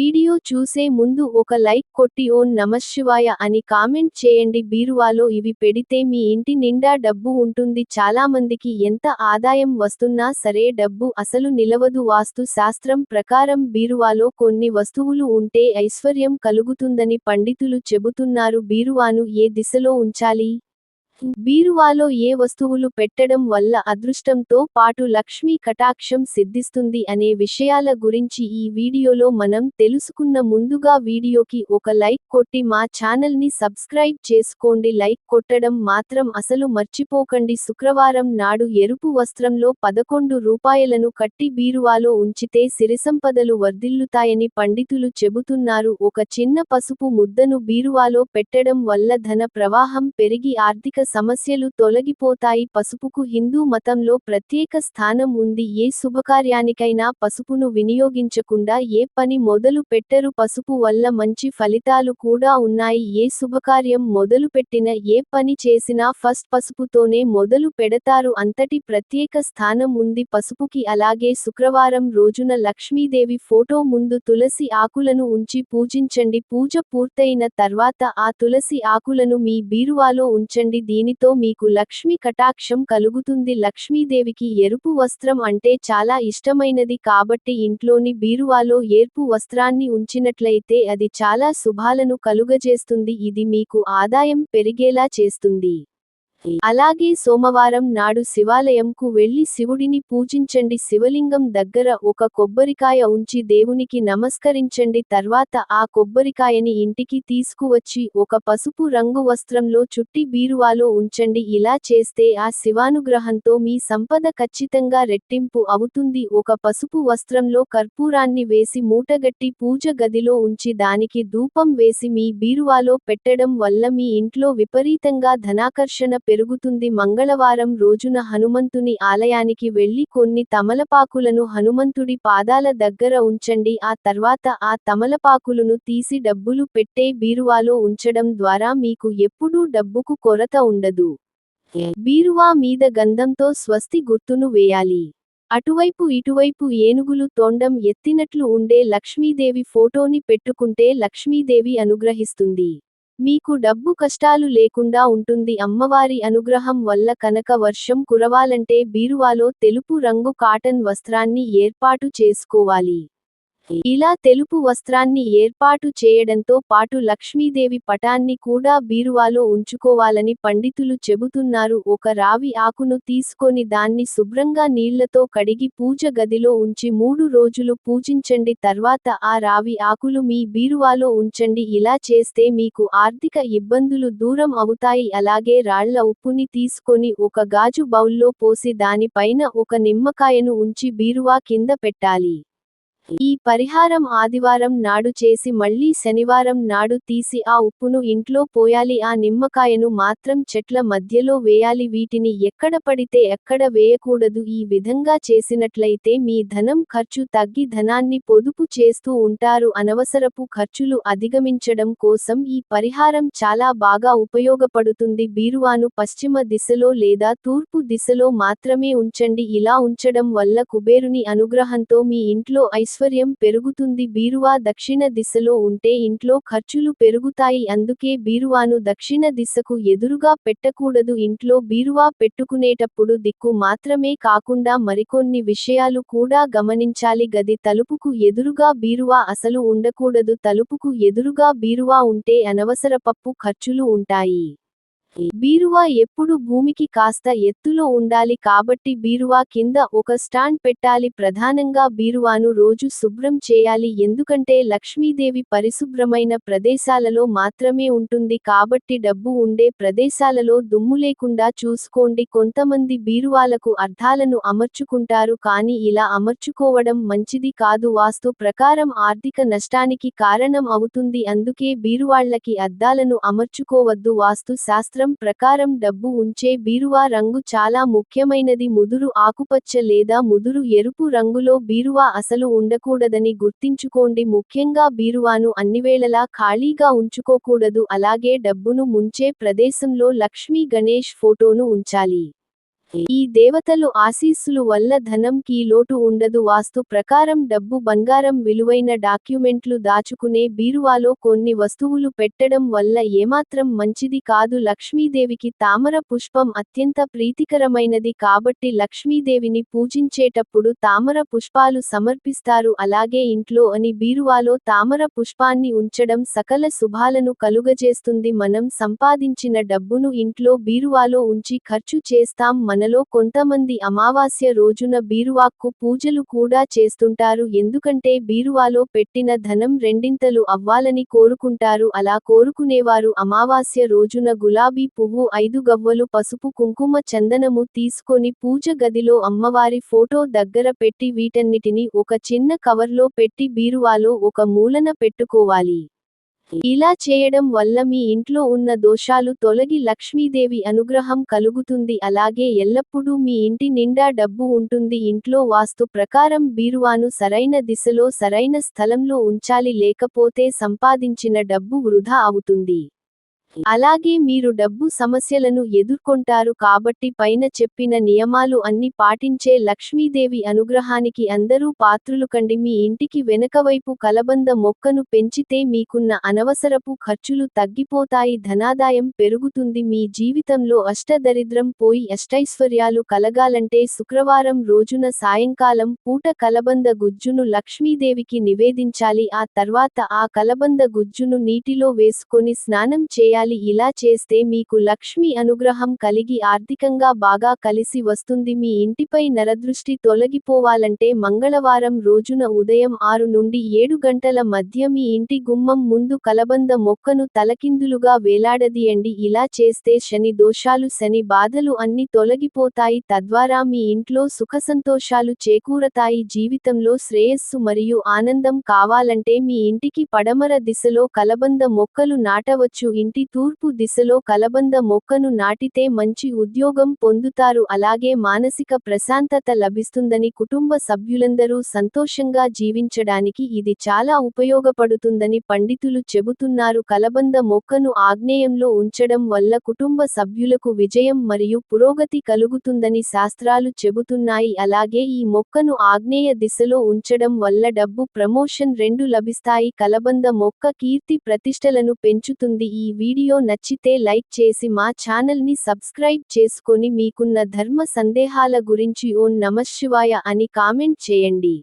Video చూసే ముందు ఒక లైక్ కొట్టి ఓన్ నమశివాయ అని కామెంట్ చేయండి. బీరువాలో ఇవి పెడితే మీ ఇంటి నిండా డబ్బు ఉంటుంది. చాలామందికి ఎంత ఆదాయం వస్తున్నా సరే డబ్బు అసలు నిలవదు. వాస్తు శాస్త్రం ప్రకారం బీరువాలో కొన్ని వస్తువులు ఉంటే ఐశ్వర్యం కలుగుతుందని పండితులు చెబుతున్నారు. బీరువాను ఏ దిశలో ఉంచాలి? బీరువాలో ఏ వస్తువులు పెట్టడం వల్ల అదృష్టంతో పాటు లక్ష్మీ కటాక్షం సిద్ధిస్తుంది అనే విషయాల గురించి ఈ వీడియోలో మనం తెలుసుకున్న ముందుగా వీడియోకి ఒక లైక్ కొట్టి మా ఛానల్ని సబ్స్క్రైబ్ చేసుకోండి. లైక్ కొట్టడం మాత్రం అసలు మర్చిపోకండి. శుక్రవారం నాడు ఎరుపు వస్త్రంలో పదకొండు రూపాయలను కట్టి బీరువాలో ఉంచితే సిరిసంపదలు వర్ధిల్లుతాయని పండితులు చెబుతున్నారు. ఒక చిన్న పసుపు ముద్దను బీరువాలో పెట్టడం వల్ల ధన ప్రవాహం పెరిగి ఆర్థిక సమస్యలు తొలగిపోతాయి. పసుపుకు హిందూ మతంలో ప్రత్యేక స్థానం ఉంది. ఏ శుభకార్యానికైనా పసుపును వినియోగించకుండా ఏ పని మొదలు పెట్టరు. పసుపు వల్ల మంచి ఫలితాలు కూడా ఉన్నాయి. ఏ శుభకార్యం మొదలుపెట్టిన ఏ పని చేసినా ఫస్ట్ పసుపుతోనే మొదలు పెడతారు. అంతటి ప్రత్యేక స్థానం ఉంది. పసుపుకి అలాగే శుక్రవారం రోజున లక్ష్మీదేవి ఫోటో ముందు తులసి ఆకులను ఉంచి పూజించండి. పూజ పూర్తయిన తర్వాత ఆ తులసి ఆకులను మీ బీరువాలో ఉంచండి. దీనితో మీకు లక్ష్మి కటాక్షం కలుగుతుంది. లక్ష్మీదేవికి ఎరుపు వస్త్రం అంటే చాలా ఇష్టమైనది కాబట్టి ఇంట్లోని బీరువాలో ఎరుపు వస్త్రాన్ని ఉంచినట్లయితే అది చాలా శుభాలను కలుగజేస్తుంది. ఇది మీకు ఆదాయం పెరిగేలా చేస్తుంది. అలాగే సోమవారం నాడు శివాలయంకు వెళ్ళి శివుడిని పూజించండి. శివలింగం దగ్గర ఒక కొబ్బరికాయ ఉంచి దేవునికి నమస్కరించండి. తర్వాత ఆ కొబ్బరికాయని ఇంటికి తీసుకువచ్చి ఒక పసుపు రంగు వస్త్రంలో చుట్టి బీరువాలో ఉంచండి. ఇలా చేస్తే ఆ శివానుగ్రహంతో మీ సంపద ఖచ్చితంగా రెట్టింపు అవుతుంది. ఒక పసుపు వస్త్రంలో కర్పూరాన్ని వేసి మూటగట్టి పూజ గదిలో ఉంచి దానికి ధూపం వేసి మీ బీరువాలో పెట్టడం వల్ల మీ ఇంట్లో విపరీతంగా ధనాకర్షణ పెరుగుతుంది. మంగళవారం రోజున హనుమంతుని ఆలయానికి వెళ్ళి కొన్ని తమలపాకులను హనుమంతుడి పాదాల దగ్గర ఉంచండి. ఆ తర్వాత ఆ తమలపాకులను తీసి డబ్బులు పెట్టే బీరువాలో ఉంచడం ద్వారా మీకు ఎప్పుడూ డబ్బుకు కొరత ఉండదు. బీరువా మీద గంధంతో స్వస్తి గుర్తును వేయాలి. అటువైపు ఇటువైపు ఏనుగులు తొండం ఎత్తినట్లు ఉండే లక్ష్మీదేవి ఫోటోని పెట్టుకుంటే లక్ష్మీదేవి అనుగ్రహిస్తుంది. మీకు డబ్బు కష్టాలు లేకుండా ఉంటుంది. అమ్మవారి అనుగ్రహం వల్ల కనక వర్షం కురవాలంటే బీరువాలో తెలుపు రంగు కాటన్ వస్త్రాన్ని ఏర్పాటు చేసుకోవాలి. ఇలా తెలుపు వస్త్రాన్ని ఏర్పాటు చేయడంతో పాటు లక్ష్మీదేవి పటాన్ని కూడా బీరువాలో ఉంచుకోవాలని పండితులు చెబుతున్నారు. ఒక రావి ఆకును తీసుకొని దాన్ని శుభ్రంగా నీళ్ళతో కడిగి పూజ గదిలో ఉంచి మూడు రోజులు పూజించండి. తర్వాత ఆ రావి ఆకులు మీ బీరువాలో ఉంచండి. ఇలా చేస్తే మీకు ఆర్థిక ఇబ్బందులు దూరం అవుతాయి. అలాగే రాళ్ళ ఉప్పుని తీసుకొని ఒక గాజు బౌల్లో పోసి దానిపైన ఒక నిమ్మకాయను ఉంచి బీరువా కింద పెట్టాలి. ఈ పరిహారం ఆదివారం నాడు చేసి మళ్ళీ శనివారం నాడు తీసి ఆ ఉప్పును ఇంట్లో పోయాలి. ఆ నిమ్మకాయను మాత్రం చెట్ల మధ్యలో వేయాలి. వీటిని ఎక్కడ పడితే ఎక్కడ వేయకూడదు. ఈ విధంగా చేసినట్లయితే మీ ధనం ఖర్చు తగ్గి ధనాన్ని పొదుపు చేస్తూ ఉంటారు. అనవసరపు ఖర్చులు అధిగమించడం కోసం ఈ పరిహారం చాలా బాగా ఉపయోగపడుతుంది. బీరువాను పశ్చిమ దిశలో లేదా తూర్పు దిశలో మాత్రమే ఉంచండి. ఇలా ఉంచడం వల్ల కుబేరుని అనుగ్రహంతో మీ ఇంట్లో ఐ ఐశ్వర్యం పెరుగుతుంది. బీరువా దక్షిణ దిశలో ఉంటే ఇంట్లో ఖర్చులు పెరుగుతాయి. అందుకే బీరువాను దక్షిణ దిశకు ఎదురుగా పెట్టకూడదు. ఇంట్లో బీరువా పెట్టుకునేటప్పుడు దిక్కు మాత్రమే కాకుండా మరికొన్ని విషయాలు కూడా గమనించాలి. గది తలుపుకు ఎదురుగా బీరువా అసలు ఉండకూడదు. తలుపుకు ఎదురుగా బీరువా ఉంటే అనవసర పప్పు ఖర్చులు ఉంటాయి. బీరువా ఎప్పుడు భూమికి కాస్త ఎత్తులో ఉండాలి కాబట్టి బీరువా కింద ఒక స్టాండ్ పెట్టాలి. ప్రధానంగా బీరువాను రోజు శుభ్రం చేయాలి. ఎందుకంటే లక్ష్మీదేవి పరిశుభ్రమైన ప్రదేశాలలో మాత్రమే ఉంటుంది కాబట్టి డబ్బు ఉండే ప్రదేశాలలో దుమ్ము లేకుండా చూసుకోండి. కొంతమంది బీరువాలకు అర్థాలను అమర్చుకుంటారు కానీ ఇలా అమర్చుకోవడం మంచిది కాదు. వాస్తు ప్రకారం ఆర్థిక నష్టానికి కారణం అవుతుంది. అందుకే బీరువాళ్ళకి అద్దాలను అమర్చుకోవద్దు. వాస్తు శాస్త్రం ప్రకారం డబ్బు ఉంచే బీరువా రంగు చాలా ముఖ్యమైనది. ముదురు ఆకుపచ్చ లేదా ముదురు ఎరుపు రంగులో బీరువా అసలు ఉండకూడదని గుర్తించుకోండి. ముఖ్యంగా బీరువాను అన్నివేళలా ఖాళీగా ఉంచుకోకూడదు. అలాగే డబ్బును ముంచే ప్రదేశంలో లక్ష్మీ గణేష్ ఫోటోను ఉంచాలి. ఈ దేవతలు ఆశీస్సులు వల్ల ధనం కీ లోటు ఉండదు. వాస్తు ప్రకారం డబ్బు బంగారం విలువైన డాక్యుమెంట్లు దాచుకునే బీరువాలో కొన్ని వస్తువులు పెట్టడం వల్ల ఏమాత్రం మంచిది కాదు. లక్ష్మీదేవికి తామర పుష్పం అత్యంత ప్రీతికరమైనది కాబట్టి లక్ష్మీదేవిని పూజించేటప్పుడు తామర పుష్పాలు సమర్పిస్తారు. అలాగే ఇంట్లో అని బీరువాలో తామర పుష్పాన్ని ఉంచడం సకల శుభాలను కలుగజేస్తుంది. మనం సంపాదించిన డబ్బును ఇంట్లో బీరువాలో ఉంచి ఖర్చు చేస్తాం. మనలో కొంతమంది అమావాస్య రోజున బీరువాక్కు పూజలు కూడా చేస్తుంటారు. ఎందుకంటే బీరువాలో పెట్టిన ధనం రెండింతలు అవ్వాలని కోరుకుంటారు. అలా కోరుకునేవారు అమావాస్య రోజున గులాబీ పువ్వు ఐదు గవ్వలు పసుపు కుంకుమ చందనము తీసుకొని పూజ గదిలో అమ్మవారి ఫోటో దగ్గర పెట్టి వీటన్నిటిని ఒక చిన్న కవర్లో పెట్టి బీరువాలో ఒక మూలన పెట్టుకోవాలి. ఇలా చేయడం వల్ల మీ ఇంట్లో ఉన్న దోషాలు తొలగి లక్ష్మీదేవి అనుగ్రహం కలుగుతుంది. అలాగే ఎల్లప్పుడూ మీ ఇంటి నిండా డబ్బు ఉంటుంది. ఇంట్లో వాస్తు ప్రకారం బీరువాను సరైన దిశలో సరైన స్థలంలో ఉంచాలి. లేకపోతే సంపాదించిన డబ్బు వృధా అవుతుంది. అలాగే మీరు డబ్బు సమస్యలను ఎదుర్కొంటారు కాబట్టి పైన చెప్పిన నియమాలు అన్ని పాటించే లక్ష్మీదేవి అనుగ్రహానికి అందరూ పాత్రులు కండి. మీ ఇంటికి వెనకవైపు కలబంద మొక్కను పెంచితే మీకున్న అనవసరపు ఖర్చులు తగ్గిపోతాయి. ధనాదాయం పెరుగుతుంది. మీ జీవితంలో అష్టదరిద్రం పోయి అష్టైశ్వర్యాలు కలగాలంటే శుక్రవారం రోజున సాయంకాలం పూట కలబంద గుజ్జును లక్ష్మీదేవికి నివేదించాలి. ఆ తర్వాత ఆ కలబంద గుజ్జును నీటిలో వేసుకొని స్నానం చేయాలి. ఇలా చేస్తే మీకు లక్ష్మి అనుగ్రహం కలిగి ఆర్థికంగా బాగా కలిసి వస్తుంది. మీ ఇంటిపై నరదృష్టి తొలగిపోవాలంటే మంగళవారం రోజున ఉదయం ఆరు నుండి ఏడు గంటల మధ్య మీ ఇంటి గుమ్మం ముందు కలబంద మొక్కను తలకిందులుగా వేలాడదీయండి. ఇలా చేస్తే శని దోషాలు శని బాధలు అన్ని తొలగిపోతాయి. తద్వారా మీ ఇంట్లో సుఖసంతోషాలు చేకూరతాయి. జీవితంలో శ్రేయస్సు మరియు ఆనందం కావాలంటే మీ ఇంటికి పడమర దిశలో కలబంద మొక్కలు నాటవచ్చు. ఇంటి తూర్పు దిశలో కలబంద మొక్కను నాటితే మంచి ఉద్యోగం పొందుతారు. అలాగే మానసిక ప్రశాంతత లభిస్తుందని కుటుంబ సభ్యులందరూ సంతోషంగా జీవించడానికి ఇది చాలా ఉపయోగపడుతుందని పండితులు చెబుతున్నారు. కలబంద మొక్కను ఆగ్నేయంలో ఉంచడం వల్ల కుటుంబ సభ్యులకు విజయం మరియు పురోగతి కలుగుతుందని శాస్త్రాలు చెబుతున్నాయి. అలాగే ఈ మొక్కను ఆగ్నేయ దిశలో ఉంచడం వల్ల డబ్బు ప్రమోషన్ రెండు లభిస్తాయి. కలబంద మొక్క కీర్తి ప్రతిష్టలను పెంచుతుంది. ఈ వీడియో నచ్చితే లైక్ చేసి మా ఛానల్ని సబ్స్క్రైబ్ చేసుకొని మీకున్న ధర్మ సందేహాల గురించి ఓం నమశివాయ అని కామెంట్ చేయండి.